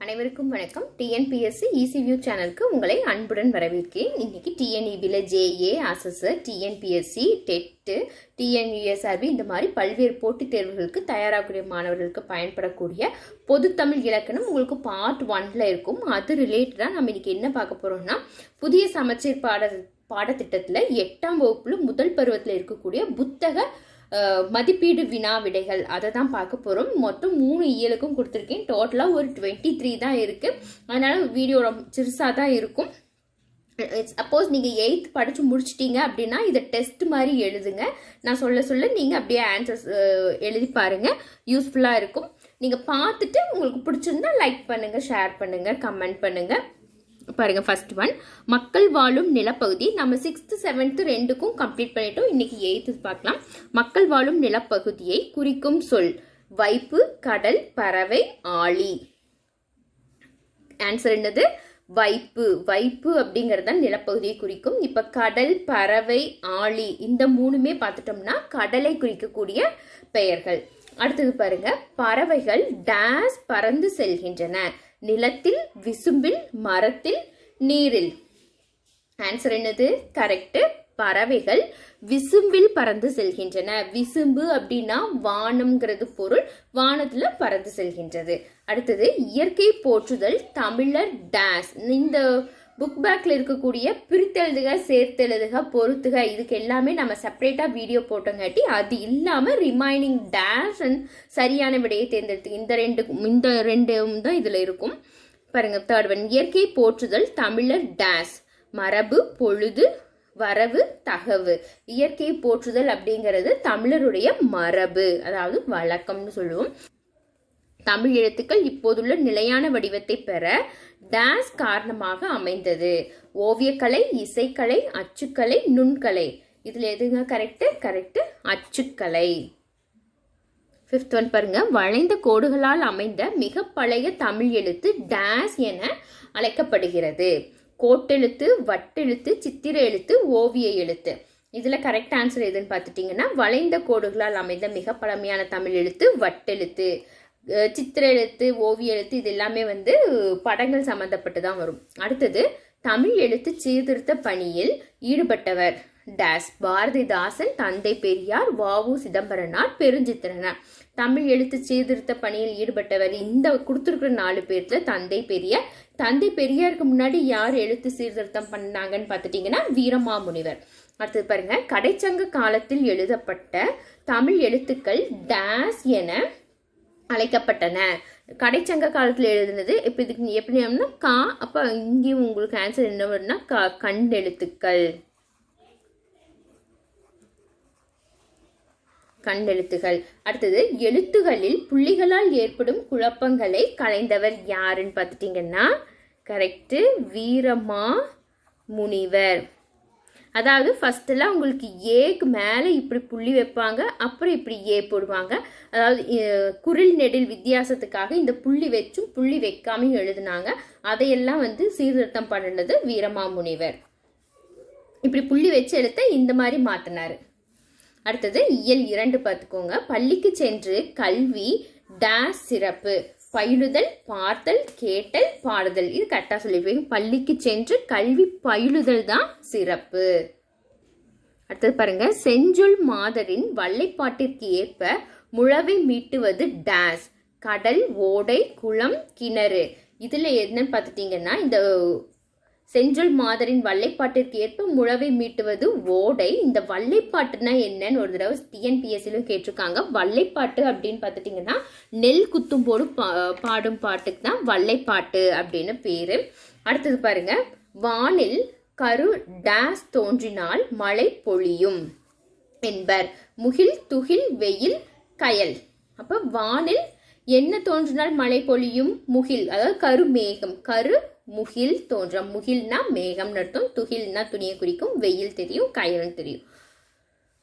அனைவருக்கும் வணக்கம். டிஎன்பிஎஸ்சி இசிவியூ சேனலுக்கு உங்களை அன்புடன் வரவேற்கிறேன். இன்னைக்கு டிஎன்இபியில் JA assessor TNPSC TET TNUSRB இந்த மாதிரி பல்வேறு போட்டித் தேர்வுகளுக்கு தயாராகக்கூடிய மாணவர்களுக்கு பயன்படக்கூடிய பொதுத்தமிழ் இலக்கணம் உங்களுக்கு பார்ட் ஒன்ல இருக்கும். அது ரிலேட்டடாக நம்ம இன்னைக்கு என்ன பார்க்க போகிறோம்னா புதிய சமச்சீர் பாட பாடத்திட்டத்தில் எட்டாம் வகுப்புல முதல் பருவத்தில் இருக்கக்கூடிய புத்தக மதிப்பீடு வினா விடைகள் அதை தான் பார்க்க போகிறோம் மொத்தம் மூணு இயலுக்கும் கொடுத்துருக்கேன். டோட்டலாக ஒரு டுவெண்ட்டி த்ரீ தான் இருக்குது அதனால் வீடியோ ரொம்ப சிறுசாக தான் இருக்கும். சப்போஸ் நீங்கள் எயித் படித்து முடிச்சிட்டீங்க அப்படின்னா இதை டெஸ்ட் மாதிரி எழுதுங்க. நான் சொல்ல சொல்ல நீங்கள் அப்படியே ஆன்சர்ஸ் எழுதி பாருங்கள் யூஸ்ஃபுல்லாக இருக்கும். நீங்கள் பார்த்துட்டு உங்களுக்கு பிடிச்சிருந்தா லைக் பண்ணுங்கள் ஷேர் பண்ணுங்கள் கமெண்ட் பண்ணுங்கள் பாருங்க ஃபர்ஸ்ட் ஒன் மக்கள் வாழும் நிலப்பகுதி நம்ம சிக்ஸ்த்து செவன்த்து ரெண்டுக்கும் கம்ப்ளீட் பண்ணிட்டோம். இன்னைக்கு எயித்து பார்க்கலாம். மக்கள் வாழும் நிலப்பகுதியை குறிக்கும் சொல். வைப்பு கடல் பறவை ஆழி. ஆன்சர் என்னது? வைப்பு. வைப்பு அப்படிங்கிறது தான் நிலப்பகுதியை குறிக்கும். இப்ப கடல் பறவை ஆழி இந்த மூணுமே பார்த்துட்டோம்னா கடலை குறிக்கக்கூடிய பெயர்கள். அடுத்தது பாருங்க. பறவைகள் டேஸ் பறந்து செல்கின்றன. நிலத்தில் விசும்பில் மரத்தில் நீரில். ஆன்சர் என்னது? கரெக்ட் பறவைகள் விசும்பில் பறந்து செல்கின்றன. விசும்பு அப்படின்னா வானம்ங்கிறது பொருள். வானத்துல பறந்து செல்கின்றது. அடுத்தது இயற்கை போற்றுதல் தமிழர் டேஸ் இந்த புக் பேக்கில் இருக்கக்கூடிய பிரித்தெழுதுக சேர்த்தெழுதுக பொறுத்துக இதுக்கு எல்லாமே நம்ம செப்பரேட்டாக வீடியோ போட்டோங்காட்டி அது இல்லாமல் ரிமைனிங் டேஷ் அண்ட் சரியான விடையை தேர்ந்தெடுத்து இந்த ரெண்டு இந்த ரெண்டும் தான் இதில் இருக்கும். பாருங்கள் தேர்ட் ஒன் இயற்கை போற்றுதல் தமிழர் டேஸ் மரபு பொழுது வரவு தகவு. இயற்கை போற்றுதல் அப்படிங்கிறது தமிழருடைய மரபு அதாவது வழக்கம்னு சொல்லுவோம். தமிழ் எழுத்துக்கள் இப்போதுள்ள நிலையான வடிவத்தை பெற டேஸ் காரணமாக அமைந்தது. ஓவியக்கலை இசைக்கலை அச்சுக்கலை நுண்கலை. இதில் எதுங்க கரெக்டு கரெக்ட் அச்சுக்கலை. ஃபிஃப்த் ஒன் பாருங்க. வளைந்த கோடுகளால் அமைந்த மிக பழைய தமிழ் எழுத்து டேஸ் என அழைக்கப்படுகிறது. கோட்டெழுத்து வட்டெழுத்து சித்திர எழுத்து ஓவிய எழுத்து. இதில் கரெக்ட் ஆன்சர் எதுன்னு பார்த்துட்டிங்கன்னா வளைந்த கோடுகளால் அமைந்த மிக பழமையான தமிழ் எழுத்து வட்டெழுத்து. சித்திர எழுத்து ஓவிய எழுத்து இது எல்லாமே வந்து படங்கள் சம்மந்தப்பட்டு தான் வரும். அடுத்தது தமிழ் எழுத்து சீர்திருத்த பணியில் ஈடுபட்டவர். டேஸ் பாரதிதாசன் தந்தை பெரியார் வாவு சிதம்பரனார் பெருஞ்சித்திரனார். தமிழ் எழுத்து சீர்திருத்த பணியில் ஈடுபட்டவர் இந்த கொடுத்துருக்குற நாலு பேர்ல தந்தை பெரியார். தந்தை பெரியாருக்கு முன்னாடி யார் எழுத்து சீர்திருத்தம் பண்ணாங்கன்னு பார்த்துட்டிங்கன்னா வீரமாமுனிவர். அடுத்தது பாருங்க கடைச்சங்க காலத்தில் எழுதப்பட்ட தமிழ் எழுத்துக்கள் டேஸ் என அழைக்கப்பட்டன. கடைச்சங்க காலத்தில் எழுதுனது இப்போ இதுக்கு எப்படி அப்படின்னா கா அப்போ இங்கேயும் உங்களுக்கு ஆன்சர் என்ன வரும்னா க கண்டெழுத்துக்கள் கண்டெழுத்துகள் அடுத்தது எழுத்துகளில் புள்ளிகளால் ஏற்படும் குழப்பங்களை களைந்தவர் யாருன்னு பார்த்துட்டிங்கன்னா கரெக்டு வீரமா முனிவர். அதாவது ஃபஸ்ட்டெல்லாம் உங்களுக்கு ஏக்கு மேலே இப்படி புள்ளி வைப்பாங்க அப்புறம் இப்படி ஏ போடுவாங்க. அதாவது குரில் நெடில் வித்தியாசத்துக்காக இந்த புள்ளி வச்சும் புள்ளி வைக்காமையும் எழுதுனாங்க. அதையெல்லாம் வந்து சீர்திருத்தம் பண்ணினது வீரமாமுனிவர். இப்படி புள்ளி வச்சு எழுத்த இந்த மாதிரி மாற்றினார் அடுத்தது இயல் இரண்டு பார்த்துக்கோங்க. பள்ளிக்கு சென்று கல்வி டேஸ் சிறப்பு. பயிலுதல் பார்த்தல் கேட்டல் பாடுதல். இது கரெக்டாக சொல்லியிருப்பீங்க. பள்ளிக்கு சென்று கல்வி பயிலுதல் தான் சிறப்பு. அடுத்தது பாருங்க. செஞ்சொல் மாதரின் வல்லைப்பாட்டிற்கு ஏற்ப முழவை மீட்டுவது டேஸ். கடல் ஓடை குளம் கிணறு. இதில் என்னன்னு பார்த்துட்டீங்கன்னா இந்த செஞ்சொல் மாதரின் வல்லைப்பாட்டிற்கு ஏற்ப முழவை மீட்டுவது ஓடை. இந்த வல்லைப்பாட்டுனா என்னன்னு ஒரு தடவை டிஎன்பிஎஸ்சிலும் கேட்டிருக்காங்க. வல்லைப்பாட்டு அப்படின்னு பார்த்துட்டிங்கன்னா நெல் குத்தும் போடும் பா பாடும் பாட்டுக்கு தான் வல்லைப்பாட்டு அப்படின்னு பேர். அடுத்தது பாருங்க. வானில் கரு டேஸ் தோன்றினால் மழை பொழியும் என்பர். முகில் துகில் வெயில் கயல். அப்போ வானில் என்ன தோன்றினால் மழை பொழியும்? முகில் அதாவது கருமேகம். கரு முகில் தோன்றும். முகில்னா மேகம் நடத்தும் துகில்னா துணியை குறிக்கும். வெயில் தெரியும். கயல்னு தெரியும்.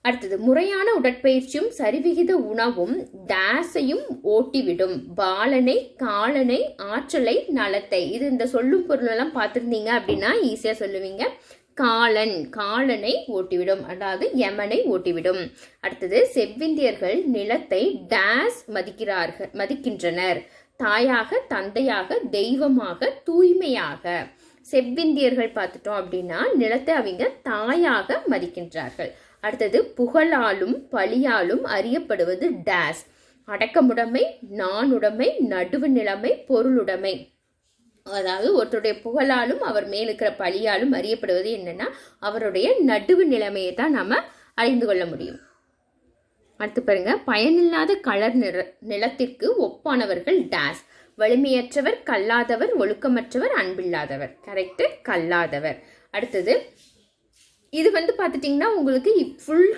அடுத்தது முறையான உடற்பயிற்சியும் சரிவிகித உணவும் டேஸையும் ஓட்டிவிடும். பாலனை காலனை ஆற்றலை நலத்தை. இது இந்த சொல்லும் பொருளெல்லாம் பார்த்துருந்தீங்க அப்படின்னா ஈஸியாக சொல்லுவீங்க. காலன் காலனை ஓட்டிவிடும். அதாவது யமனை ஓட்டிவிடும். அடுத்தது செவ்விந்தியர்கள் நிலத்தை டேஸ் மதிக்கிறார்கள் மதிக்கின்றனர். தாயாக தந்தையாக தெய்வமாக தூய்மையாக. செவ்விந்தியர்கள் பார்த்துட்டோம் அப்படின்னா நிலத்தை அவங்க தாயாக மதிக்கின்றார்கள். அடுத்தது புகழாலும் பழியாலும் அறியப்படுவது டேஸ். அடக்கமுடைமை நானுடைமை நடுவு நிலைமை பொருளுடைமை. அதாவது ஒருத்தருடைய புகழாலும் அவர் மேலுக்கிற இருக்கிற பழியாலும் அறியப்படுவது என்னன்னா அவருடைய நடுவு நிலைமையை தான் நாம அறிந்து கொள்ள முடியும். அடுத்து பாருங்க. பயனில்லாத கலர் நிற நிலத்திற்கு ஒப்பானவர்கள் டேஸ். வலிமையற்றவர் கல்லாதவர் ஒழுக்கமற்றவர் அன்பில்லாதவர். கரெக்டு கல்லாதவர். அடுத்தது இது வந்து பார்த்துட்டிங்கன்னா உங்களுக்கு ஃபுல்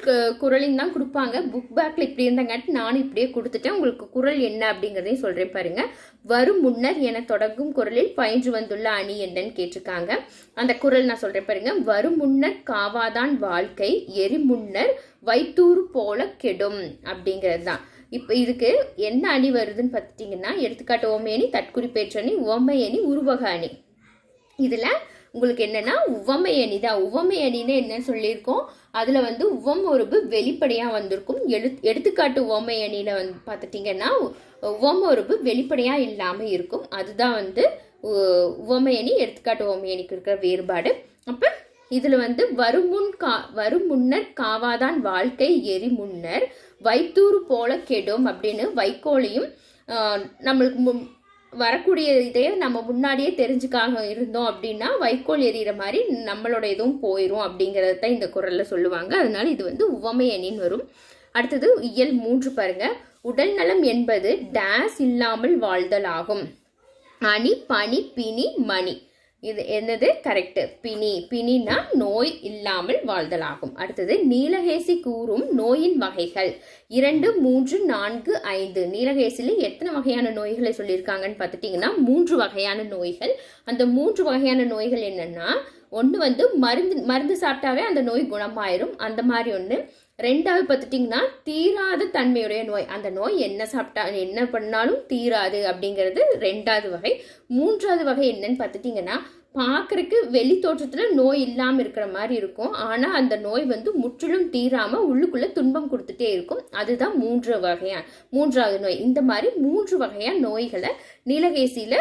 குரலிங் தான் கொடுப்பாங்க. புக் பேக்கில் இப்படி இருந்தங்காட்டி நானும் இப்படியே கொடுத்துட்டேன். உங்களுக்கு குரல் என்ன அப்படிங்கிறதையும் சொல்கிறேன் பாருங்கள் வரும் முன்னர் என தொடங்கும் குரலில் பயின்று வந்துள்ள அணி என்னன்னு கேட்டிருக்காங்க. அந்த குரல் நான் சொல்கிறேன் பாருங்கள் வரும் முன்னர் காவாதான் வாழ்க்கை எரி முன்னர் வைத்தூர் போல கெடும் அப்படிங்கிறது தான் இப்போ இதுக்கு என்ன அணி வருதுன்னு பார்த்துட்டிங்கன்னா எடுத்துக்காட்டு ஓமையணி தற்குறிப்பேற்றணி ஓமையணி உருவக அணி. இதில் உங்களுக்கு என்னன்னா உவமை அணி தான். உவமை அணின்னு என்ன சொல்லியிருக்கோம்? அதில் வந்து உவம் உருபு வெளிப்படையாக வந்திருக்கும். எழு எடுத்துக்காட்டு உவமை அணியில் வந்து பார்த்துட்டிங்கன்னா உவம் உருபு வெளிப்படையாக இல்லாமல் இருக்கும். அதுதான் வந்து உவமை அணி எடுத்துக்காட்டு உவமை அணிக்கு இருக்கிற வேறுபாடு. அப்போ இதில் வந்து வருமுன் கா வரும் முன்னர் காவாதான் வாழ்க்கை எரி முன்னர் வைத்தூறு போல கெடும் அப்படின்னு வைக்கோலையும் நம்மளுக்கு முன் வரக்கூடிய இதையே நம்ம முன்னாடியே தெரிஞ்சுக்காக இருந்தோம் அப்படின்னா வைக்கோல் எறிகிற மாதிரி நம்மளோட இதுவும் போயிடும் அப்படிங்கிறத தான் இந்த குரலில் சொல்லுவாங்க. அதனால இது வந்து உவமை அணின்னு வரும். அடுத்தது இயல் மூன்று பாருங்க. உடல் நலம் என்பது டேஸ் இல்லாமல் வாழ்தல் ஆகும் அணி பனி பிணி மணி. இது என்னது? கரெக்டு பிணி. பிணினா நோய் இல்லாமல் வாழ்தல் ஆகும் அடுத்தது நீலகேசி கூறும் நோயின் வகைகள். இரண்டு மூன்று நான்கு ஐந்து. நீலகேசியில் எத்தனை வகையான நோய்களை சொல்லியிருக்காங்கன்னு பார்த்துட்டிங்கன்னா மூன்று வகையான நோய்கள். அந்த மூன்று வகையான நோய்கள் என்னென்னா ஒன்று வந்து மருந்து மருந்து சாப்பிட்டாவே அந்த நோய் குணமாயிரும். அந்த மாதிரி ஒன்று ரெண்டாவது பார்த்துட்டிங்கன்னா தீராத தன்மையுடைய நோய். அந்த நோய் என்ன சாப்பிட்டா என்ன பண்ணாலும் தீராது அப்படிங்கிறது ரெண்டாவது வகை. மூன்றாவது வகை என்னன்னு பார்த்துட்டிங்கன்னா பார்க்குறக்கு வெளி தோற்றத்தில் நோய் இல்லாமல் இருக்கிற மாதிரி இருக்கும். ஆனால் அந்த நோய் வந்து முற்றிலும் தீராமல் உள்ளுக்குள்ளே துன்பம் கொடுத்துட்டே இருக்கும். அதுதான் மூன்று வகையான மூன்றாவது நோய். இந்த மாதிரி மூன்று வகையான நோய்களை நீலகேசியில்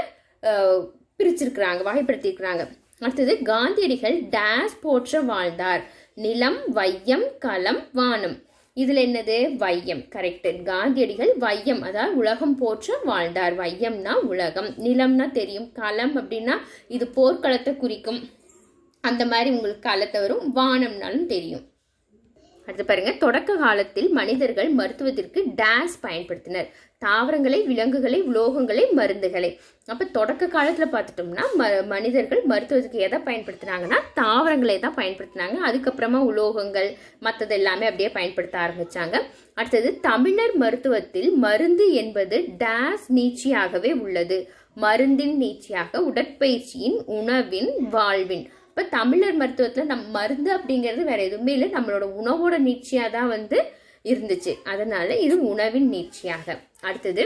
பிரிச்சிருக்கிறாங்க வகைப்படுத்தியிருக்கிறாங்க. அடுத்தது காந்தியடிகள் டேஸ் போற்ற வாழ்ந்தார். நிலம் வையம் களம் வானம். இதுல என்னது? வையம். கரெக்ட் காந்தியடிகள் வையம். அதாவது உலகம் போற்ற வாழ்ந்தார். வையம்னா உலகம். நிலம்னா தெரியும். களம் அப்படின்னா இது போர்க்களத்தை குறிக்கும். அந்த மாதிரி உங்களுக்கு களத்தை வரும். வானம்னாலும் தெரியும். அடுத்து பாருங்க. தொடக்க காலத்தில் மனிதர்கள் மருத்துவத்திற்கு டேஸ் பயன்படுத்தினர். தாவரங்களை விலங்குகளை உலோகங்களை மருந்துகளை. அப்ப தொடக்க காலத்துல பார்த்துட்டோம்னா ம மனிதர்கள் மருத்துவத்துக்கு எதை பயன்படுத்தினாங்கன்னா தாவரங்களை தான் பயன்படுத்தினாங்க. அதுக்கப்புறமா உலோகங்கள் மற்றது எல்லாமே அப்படியே பயன்படுத்த ஆரம்பிச்சாங்க. அடுத்தது தமிழர் மருத்துவத்தில் மருந்து என்பது டேஸ் நீட்சியாகவே உள்ளது. மருந்தின் நீட்சியாக உடற்பயிற்சியின் உணவின் வாழ்வின். இப்போ தமிழர் மருத்துவத்தில் நம் மருந்து அப்படிங்கிறது வேற எதுவுமே இல்லை. நம்மளோட உணவோட நீட்சியாக தான் வந்து இருந்துச்சு. அதனால் இது உணவின் நீட்சியாக. அடுத்தது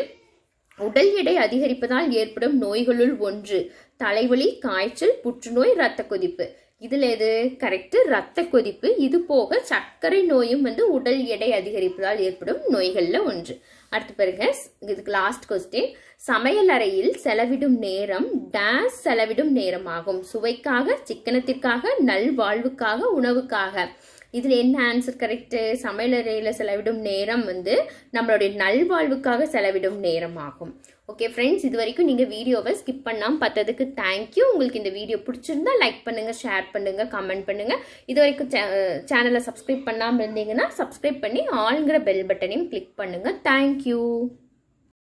உடல் எடை அதிகரிப்பதால் ஏற்படும் நோய்களுள் ஒன்று தலைவலி காய்ச்சல் புற்றுநோய் இரத்த கொதிப்பு. இதுல எது? கரெக்ட் ரத்த கொதிப்பு. இது போக சர்க்கரை நோயும் வந்து உடல் எடை அதிகரிப்பதால் ஏற்படும் நோய்கள்ல ஒன்று. அடுத்து பாருங்க. இதுக்கு லாஸ்ட் கொஸ்டின் சமையல் அறையில் செலவிடும் நேரம் டேஸ் செலவிடும் நேரமாகும். சுவைக்காக சிக்கனத்திற்காக நல்வாழ்வுக்காக உணவுக்காக. இதில் என்ன ஆன்சர் கரெக்டு சமையலறையில் செலவிடும் நேரம் வந்து நம்மளுடைய நல்வாழ்வுக்காக செலவிடும் நேரம் ஆகும் ஓகே ஃப்ரெண்ட்ஸ் இது வரைக்கும் நீங்கள் வீடியோவை ஸ்கிப் பண்ணாமல் பார்த்ததுக்கு தேங்க்யூ உங்களுக்கு இந்த வீடியோ பிடிச்சிருந்தா லைக் பண்ணுங்கள் ஷேர் பண்ணுங்கள் கமெண்ட் பண்ணுங்கள் இது வரைக்கும் சேனலை சப்ஸ்கிரைப் பண்ணாமல் இருந்தீங்கன்னா சப்ஸ்கிரைப் பண்ணி ஆளுங்கிற பெல் பட்டனையும் கிளிக் பண்ணுங்கள் தேங்க்யூ